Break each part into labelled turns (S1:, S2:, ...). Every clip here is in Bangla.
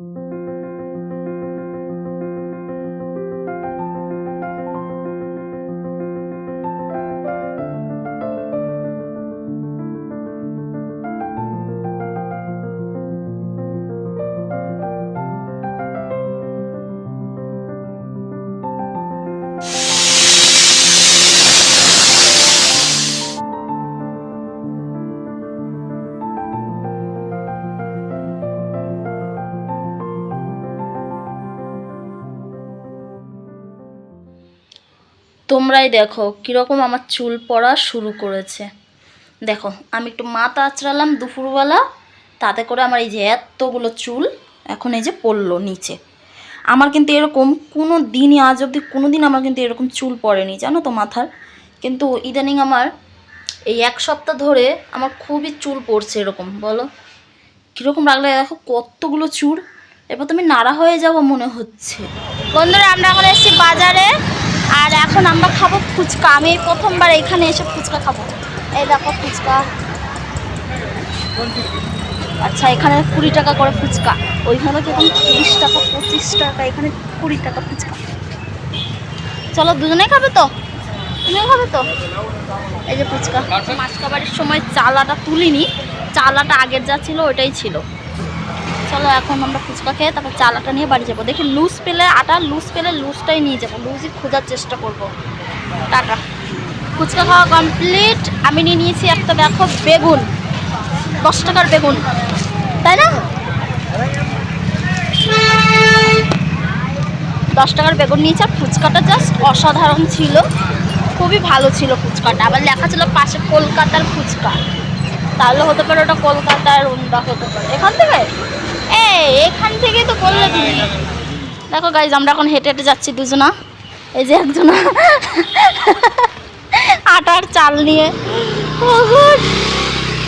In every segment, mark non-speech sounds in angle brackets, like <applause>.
S1: thank you তোমরাই দেখো কীরকম আমার চুল পড়া শুরু করেছে। দেখো, আমি একটু মাথা আঁচড়ালাম দুপুরবেলা, তাতে করে আমার এই যে এতগুলো চুল এখন এই যে পড়ল নিচে। আমার কিন্তু এরকম কোনো দিনই, আজ অবধি কোনো দিন আমার কিন্তু এরকম চুল পড়েনি, জানো তো মাথার। কিন্তু ইদানিং আমার এই এক সপ্তাহ ধরে আমার খুবই চুল পড়ছে এরকম, বলো? কীরকম রাখলে দেখো, কতগুলো চুল। এরপর তুমি নাড়া হয়ে যাব মনে হচ্ছে। বন্ধুরা, আমরা এখন এসেছি বাজারে। আর এখন আমরা খাব ফুচকা। আমি প্রথমবার এখানে এসে ফুচকা খাব। এই দেখো ফুচকা। আচ্ছা এখানে কুড়ি টাকা করে ফুচকা। ওইখানে তো এখন তিরিশ টাকা পঁচিশ টাকা এখানে কুড়ি টাকা ফুচকা। চলো দুজনেই খাবে তো? তুমিও খাবে তো? এই যে ফুচকা। মাছকা বাড়ির সময় চালাটা তুলিনি। চালাটা আগের যা ছিল ওটাই ছিল। চলো এখন আমরা ফুচকা খেয়ে তারপর চালাটা নিয়ে বাড়ি যাব। দেখি লুজ পেলে আটা, লুজ পেলে লুজটাই নিয়ে যাব। লুজই খোঁজার চেষ্টা করব। টাটা। ফুচকা খাওয়া কমপ্লিট আমি নিয়ে নিয়েছি একটা, দেখো, বেগুন। দশ টাকার বেগুন। তাই না? দশ টাকার বেগুন নিয়েছি। আর ফুচকাটা জাস্ট অসাধারণ ছিল। খুবই ভালো ছিল ফুচকাটা। আবার লেখা ছিল পাশে কলকাতার ফুচকা। তাহলে হতে পারে ওটা কলকাতার ওটা হতে পারে। এখান থেকে? এই, এখান থেকে তো বললে তুমি। দেখো গাইজ আমরা এখন হেঁটে হেঁটে যাচ্ছি দুজনা। এই যে একজনা। আটার চাল নিয়ে।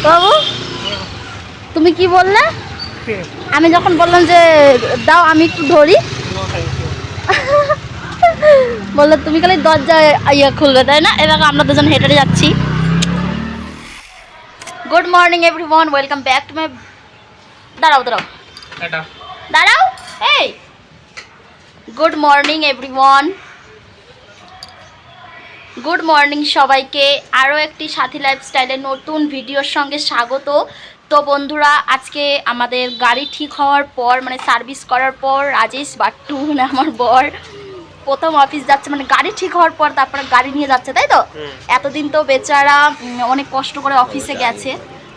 S1: বাবু, তুমি কি বললে? আমি যখন বললাম যে, দাও, আমি একটু ধরি। বলল, তুমি খালি দরজা ইয়ে খুলবে, তাই না? এবার আমরা দুজন হেঁটে হেঁটে যাচ্ছি। Good morning every one welcome back to my দাঁড়াও দাঁড়াও। দাঁড়াও এই। Good morning everyone good morning সবাইকে। আরও একটি সাথী লাইফস্টাইলের নতুন ভিডিওর সঙ্গে স্বাগত। তো বন্ধুরা আজকে আমাদের গাড়ি ঠিক হওয়ার পর মানে সার্ভিস করার পর রাজেশ বাট্টু মানে আমার বর প্রথম অফিস যাচ্ছে মানে গাড়ি ঠিক হওয়ার পর তারপরে গাড়ি নিয়ে যাচ্ছে তাই তো? এতদিন তো বেচারা অনেক কষ্ট করে অফিসে গেছে।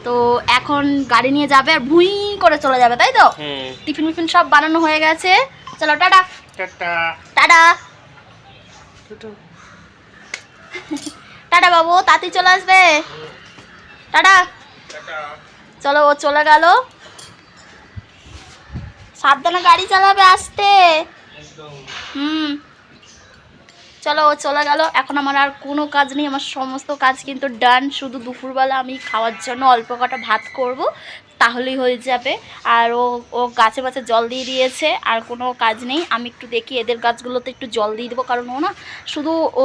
S1: তো এখন গাড়ি নিয়ে যাবে আর ভুঁই করে চলে যাবে তাই তো? টিফিন মিফিন সব বানানো হয়ে গেছে। চলো টাটা।
S2: টাটা।
S1: টাটা। টাটা। <laughs> বাবু তাতি চলে আসবে। টাটা। চলো ও চলে গেল। সাবধানে গাড়ি চালাবে আসতে। হুম। চলো ও চলে গেল। এখন আমার আর কোনো কাজ নেই, আমার সমস্ত কাজ কিন্তু ডান শুধু দুপুরবেলা আমি খাওয়ার জন্য অল্প কটা ভাত করব, তাহলেই হয়ে যাবে। আর ও ও গাছে গাছে জল দিয়ে দিয়েছে, আর কোনো কাজ নেই। আমি একটু দেখি, এদের গাছগুলোতে একটু জল দিয়ে দেবো, কারণ ও না শুধু, ও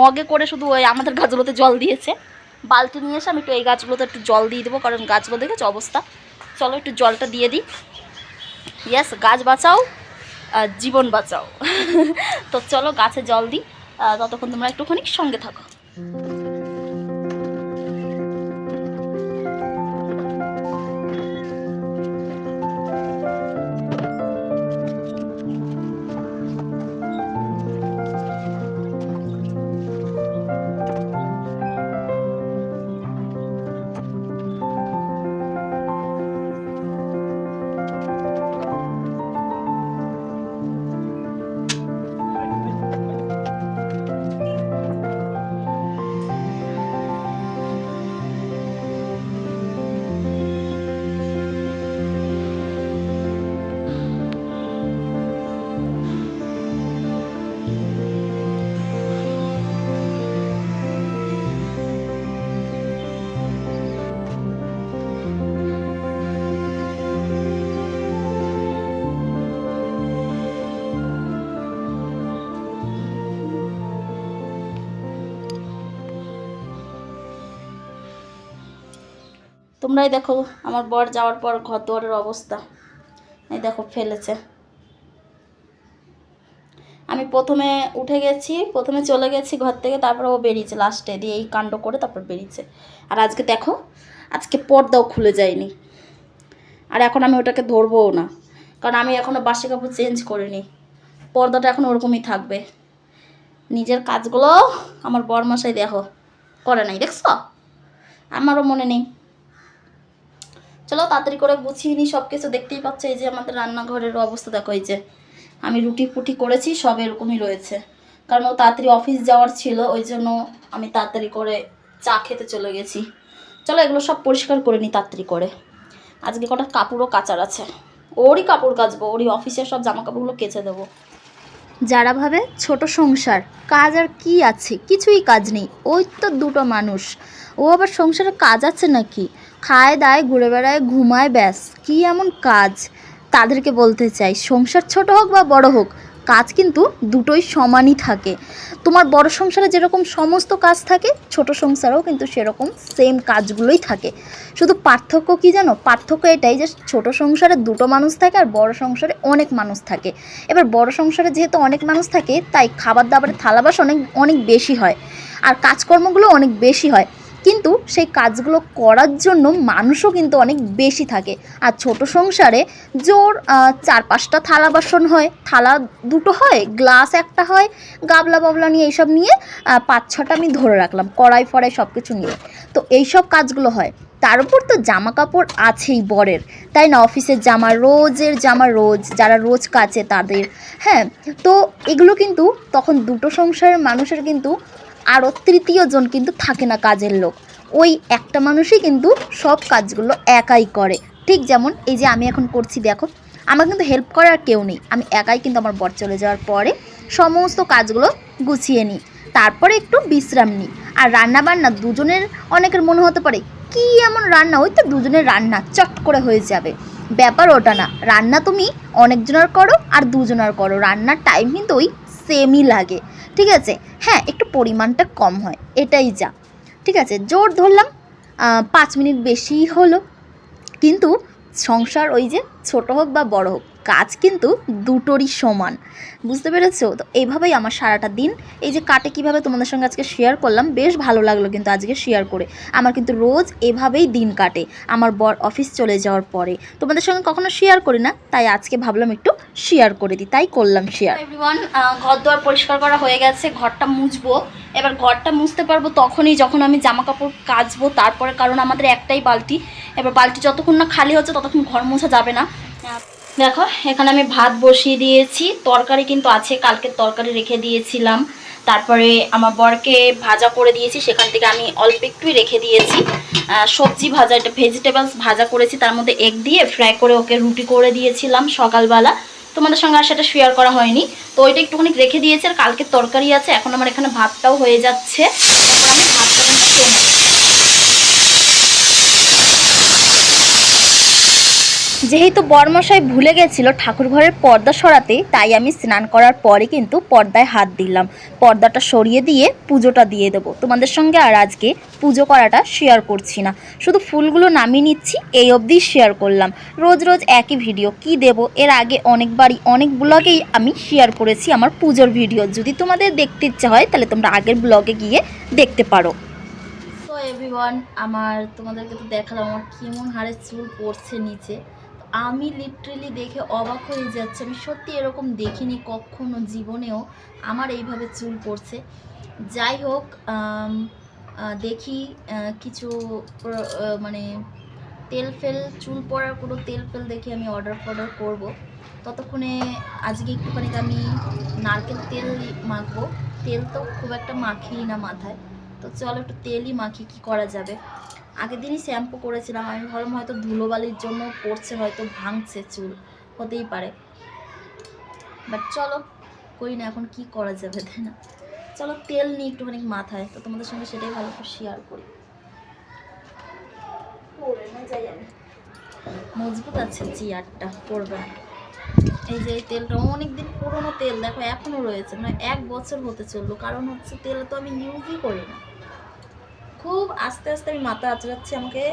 S1: মগে করে শুধু ওই আমাদের গাছগুলোতে জল দিয়েছে। বালতি নিয়ে এসে আমি একটু এই গাছগুলোতে একটু জল দিয়ে দেবো, কারণ গাছগুলো দেখেছ অবস্থা। চলো একটু জলটা দিয়ে দিই। ইয়েস গাছ বাঁচাও, আর জীবন বাঁচাও। <laughs> তো চলো গাছে জল দিই ততক্ষণ তোমরা একটুখানি সঙ্গে থাকো। তোমরাই দেখো, আমার বর যাওয়ার পর ঘর দুয়ারের অবস্থা। এই দেখো, ফেলেছে। আমি প্রথমে উঠে গেছি, প্রথমে চলে গেছি ঘর থেকে, তারপরে ও বেরিয়েছে লাস্টে দিয়ে এই কাণ্ড করে তারপর বেরিয়েছে। আর আজকে দেখো, আজকে পর্দাও খুলে যায়নি। আর এখন আমি ওটাকে ধরবও না। কারণ আমি এখনও বাসি কাপড় চেঞ্জ করিনি। পর্দাটা এখন ওরকমই থাকবে। নিজের কাজগুলো আমার বরমাসাই দেখো, করে নাই, দেখছ? আমারও মনে নেই। চলো তাড়াতাড়ি করে গুছিয়ে নিই সব কিছু দেখতেই পাচ্ছ, এই যে আমাদের রান্নাঘরের অবস্থা, দেখো এই যে আমি রুটি ফুটি করেছি, সব এরকমই রয়েছে। কারণ ও তাড়াতাড়ি অফিস যাওয়ার ছিল, ওই জন্য আমি তাড়াতাড়ি করে চা খেতে চলে গেছি। চলো এগুলো সব পরিষ্কার করে নিই তাড়াতাড়ি করে। আজকে কটা কাপড়ও কাচার আছে। ওরই কাপড় কাচবো, ওরই অফিসের সব জামা কাপড়গুলো কেচে দেবো। যারা ভাবে ছোট সংসার, কাজ আর কি আছে, কিছুই কাজ নেই, ওই তো দুটো মানুষ। ও আবার সংসারে কাজ আছে নাকি? খায় দায়, ঘুরে বেড়ায়, ঘুমায় ব্যাস। কি এমন কাজ? তাদেরকে বলতে চাই, সংসার ছোট হোক বা বড় হোক, কাজ কিন্তু দুটোই সমানই থাকে। তোমার বড় সংসারে যেরকম সমস্ত কাজ থাকে, ছোট সংসারেও কিন্তু সেরকম সেম কাজগুলোই থাকে। শুধু পার্থক্য কি জানো? পার্থক্য এটাই যে ছোট সংসারে দুটো মানুষ থাকে আর বড় সংসারে অনেক মানুষ থাকে। এবার বড় সংসারে যেহেতু অনেক মানুষ থাকে, তাই খাবার দাবারের থালাবাস অনেক অনেক বেশি হয়। আর কাজকর্মগুলো অনেক বেশি হয়। কিন্তু সেই কাজগুলো করার জন্য মানুষও কিন্তু অনেক বেশি থাকে। আর ছোট সংসারে জোর চার পাঁচটা থালা বাসন হয়, থালা দুটো হয়, গ্লাস একটা হয়, গাবলা বাবলা নিয়ে এইসব নিয়ে পাঁচ ছটা আমি ধরে রাখলাম, কড়াই ফড়াই সব কিছু নিয়ে। তো এইসব কাজগুলো হয়। তার উপর তো জামা কাপড় আছেই বরের। তাই না? অফিসের জামা, রোজের জামা রোজ, যারা রোজ কাচে তাদের। হ্যাঁ তো এগুলো কিন্তু তখন দুটো সংসারের মানুষের কিন্তু আরও তৃতীয় জন কিন্তু থাকে না কাজের লোক। ওই একটা মানুষই কিন্তু সব কাজগুলো একাই করে। ঠিক যেমন এই যে আমি এখন করছি, দেখো, আমার কিন্তু হেল্প করার কেউ নেই। আমি একাই কিন্তু আমার বর চলে যাওয়ার পরে সমস্ত কাজগুলো গুছিয়ে নিই। তারপরে একটু বিশ্রাম নিই। আর রান্না বান্না দুজনের, অনেকের মনে হতে পারে, কি এমন রান্না? ওই তো দুজনের রান্না চট করে হয়ে যাবে। ব্যাপার ওটা না। রান্না তুমি অনেকজনের করো আর দুজনের করো। রান্নার টাইম কিন্তু ওই সেমই লাগে, ঠিক আছে? হ্যাঁ একটু পরিমাণটা কম হয়, এটাই যা, ঠিক আছে? জোর ধরলাম পাঁচ মিনিট বেশিই হলো, কিন্তু সংসার ওই যে ছোট হোক বা বড় হোক কাজ কিন্তু দুটোরই সমান। বুঝতে পেরেছ? তো এইভাবেই আমার সারাটা দিন। এই যে কাটে কীভাবে তোমাদের সঙ্গে আজকে শেয়ার করলাম, বেশ ভালো লাগল কিন্তু আজকে শেয়ার করে। আমার কিন্তু রোজ এভাবেই দিন কাটে, আমার বর অফিস চলে যাওয়ার পরে। তোমাদের সঙ্গে কখনো শেয়ার করি না, তাই আজকে ভাবলাম একটু শেয়ার করে দিই, তাই করলাম শেয়ার এভরিওয়ান ঘর দুয়ার পরিষ্কার করা হয়ে গেছে, ঘরটা মুছবো। এবার ঘরটা মুছতে পারব তখনই যখন আমি জামা কাপড় কাচবো, তারপরে কারণ আমাদের একটাই বালতি। এবার বালতি যতক্ষণ না খালি হচ্ছে, ততক্ষণ ঘর মোছা যাবে না। দেখো, এখানে আমি ভাত বসিয়ে দিয়েছি। তরকারি কিন্তু আছে কালকের তরকারি রেখে দিয়েছিলাম। তারপরে আমার বরকে ভাজা করে দিয়েছি, সেখান থেকে আমি অল্প একটুই রেখে দিয়েছি। সবজি ভাজা, এটা ভেজিটেবলস ভাজা করেছি, তার মধ্যে এগ দিয়ে ফ্রাই করে ওকে রুটি করে দিয়েছিলাম সকালবেলা। তোমাদের সঙ্গে আর সেটা শেয়ার করা হয়নি। তো ওইটা একটুখানি রেখে দিয়েছি, আর কালকের তরকারি আছে, এখন আমার এখানে ভাতটাও হয়ে যাচ্ছে। এখন আমি ভাতটা যেহেতু বরমশাই ভুলে গেছিল ঠাকুর ঘরের পর্দা সরাতে, তাই আমি স্নান করার পরে কিন্তু পর্দায় হাত দিলাম। পর্দাটা সরিয়ে দিয়ে পুজোটা দিয়ে দেবো। তোমাদের সঙ্গে আর আজকে পুজো করাটা শেয়ার করছি না। শুধু ফুলগুলো নামিয়ে নিচ্ছি, এই অবধি শেয়ার করলাম। রোজ রোজ একই ভিডিও কি দেব? এর আগে অনেকবারই অনেক ব্লগেই আমি শেয়ার করেছি আমার পুজোর ভিডিও যদি তোমাদের দেখতে ইচ্ছে হয়, তাহলে তোমরা আগের ব্লগে গিয়ে দেখতে পারো। এভরিওয়ান আমার তোমাদেরকে তো দেখালাম, আমার কেমন হারে চুল পড়ছে নিচে। আমি লিটারেলি দেখে অবাক হয়ে যাচ্ছে। আমি সত্যি এরকম দেখিনি কখনো জীবনেও আমার এইভাবে চুল পড়ছে। যাই হোক দেখি কিছু মানে তেল ফেল, চুল পড়ার কোনো তেল ফেল দেখে আমি অর্ডার ফর্ডার করব। ততক্ষণে আজকে একটুখানি আমি নারকেল তেল মাখবো। তেল তো খুব একটা মাখি না মাথায়। তো চলো একটু তেলই মাখি, কি করা যাবে? আগের দিনই শ্যাম্পু করেছিলাম, আমি ভাবলাম হয়তো ধুলোবালির জন্য পড়ছে, হয়তো ভাঙছে চুল, হতেই পারে। বাট চলো, করি না এখন, কি করা যাবে, তাই না? চলো, তেল নিই একটুখানি মাথায়, তো তোমাদের সঙ্গে সেটাই ভালো করে শেয়ার করি। মজবুত আছে চেয়ারটা পড়বে এই যে এই তেলটা অনেক দিন পুরোনো তেল, দেখো এখনও রয়েছে মানে এক বছর হতে চলল, কারণ হচ্ছে তেল তো আমি ইউজই করি না। খুব আস্তে আস্তে আমি মাথা আঁচড়াচ্ছি আমাকে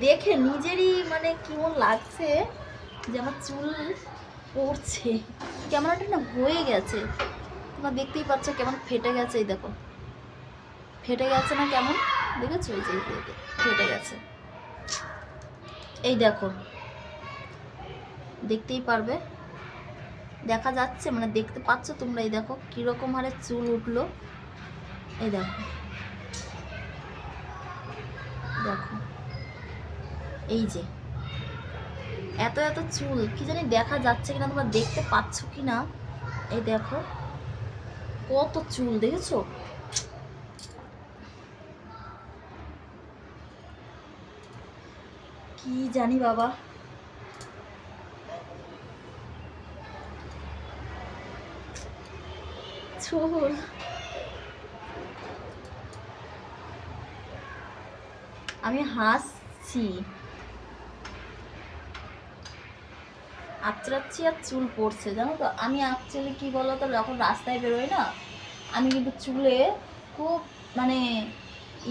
S1: দেখে নিজেরই মানে কেমন লাগছে যে আমার চুল পড়ছে। ক্যামেরাটা না হয়ে গেছে। তোমরা দেখতেই পাচ্ছ কেমন ফেটে গেছে এই দেখো। ফেটে গেছে না কেমন? দেখেছ? এই যে, ফেটে গেছে। এই দেখো। দেখতেই পারবে। দেখা যাচ্ছে মানে দেখতে পাচ্ছ তোমরা এই দেখো কীরকম হারে চুল উঠল। এই দেখো। দেখো। এই যে। এত এত চুল, কি জানি দেখা যাচ্ছে কিনা তোমরা দেখতে পাচ্ছ কি না এই দেখো। কত চুল, দেখেছ? কি জানি বাবা। চুল। আমি হাসছি। আঁচড়াচ্ছি আর চুল পড়ছে, জানো তো? আমি অ্যাকচুয়ালি কী বলো তো যখন রাস্তায় বেরোই না, আমি কিন্তু চুলে খুব মানে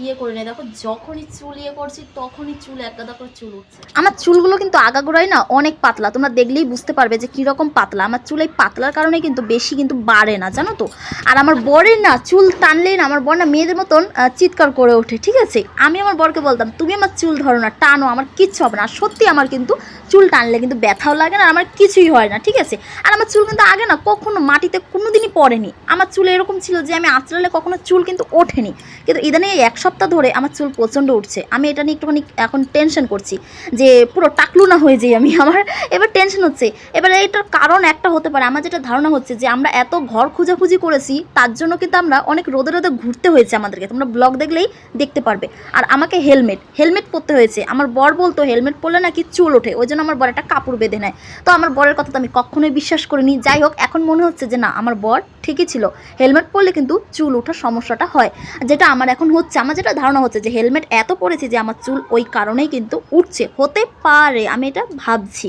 S1: ইয়ে করি না দেখো, যখনই চুল ইয়ে করছি, তখনই চুল এক গাদা করে চুল উঠছে। আমার চুলগুলো কিন্তু আগাগোড়াই না অনেক পাতলা। তোমরা দেখলেই বুঝতে পারবে যে কীরকম পাতলা। আমার চুল এই পাতলার কারণে কিন্তু বেশি কিন্তু বাড়ে না, জানো তো? আর আমার বরের না চুল টানলেই না আমার বর না মেয়েদের মতন চিৎকার করে ওঠে, ঠিক আছে? আমি আমার বরকে বলতাম, তুমি আমার চুল ধরো না, টানো, আমার কিচ্ছু হবে না। সত্যি আমার কিন্তু চুল টানলে কিন্তু ব্যথাও লাগে না আর আমার কিছুই হয় না, ঠিক আছে? আর আমার চুল কিন্তু আগে না কখনো মাটিতে কোনো দিনই পড়েনি। আমার চুল এরকম ছিল যে আমি আঁচড়ালে কখনো চুল কিন্তু ওঠেনি। কিন্তু ইদানিং এক সপ্তাহ ধরে আমার চুল প্রচণ্ড উঠছে। আমি এটা নিয়ে একটুখানি এখন টেনশন করছি যে পুরো টাকলু না হয়ে যাই আমি আমার। এবার টেনশন হচ্ছে। এবার এটার কারণ একটা হতে পারে। আমার যেটা ধারণা হচ্ছে যে আমরা এত ঘর খোঁজাখুঁজি করেছি, তার জন্য কিন্তু আমরা অনেক রোদে রোদে ঘুরতে হয়েছে আমাদেরকে। তোমরা ব্লগ দেখলেই দেখতে পারবে। আর আমাকে হেলমেট হেলমেট পরতে হয়েছে। আমার বর বলতো হেলমেট পরলে নাকি চুল ওঠে। ওই জন্য আমার বর একটা কাপড় বেঁধে নেয়। তো আমার বরের কথা তো আমি কখনোই বিশ্বাস করিনি। যাই হোক, এখন মনে হচ্ছে যে না, আমার বর ঠিকই ছিল। হেলমেট পরলে কিন্তু চুল ওঠার সমস্যাটা হয়। যেটা আমার এখন হচ্ছে, আমার যেটা ধারণা হচ্ছে যে হেলমেট এত পরেছি যে আমার চুল ওই কারণেই কিন্তু উঠছে। হতে পারে, আমি এটা ভাবছি।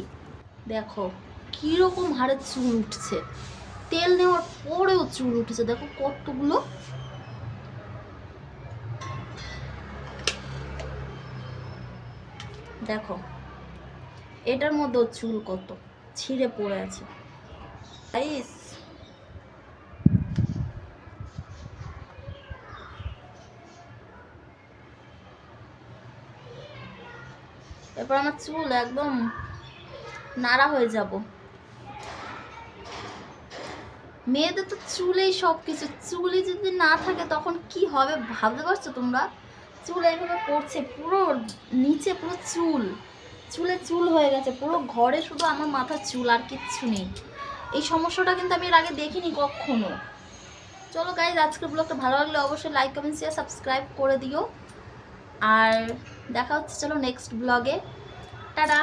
S1: দেখো, কীরকম হারে চুল উঠছে। তেল নেওয়ার পরেও চুল উঠেছে। দেখো কতগুলো। দেখো এটার মধ্যেও চুল কত? ছিঁড়ে পড়ে আছে। এরপর আমার চুল একদম নাড়া হয়ে যাব। মেয়েদের তো চুলেই সব কিছু চুলই যদি না থাকে তখন কি হবে ভাবতে পারছ তোমরা? চুল এইভাবে পড়ছে, পুরো নিচে পুরো চুল। চুলে চুল হয়ে গেছে, পুরো ঘরে শুধু আমার মাথার চুল আর কিচ্ছু নেই। এই সমস্যাটা কিন্তু আমি এর আগে দেখিনি কখনো। চলো গাইজ আজকের ব্লগটা ভালো লাগলে অবশ্যই লাইক কমেন্ট শেয়ার সাবস্ক্রাইব করে দিও। আর দেখা হচ্ছে, চলো নেক্সট ব্লগে টাটা!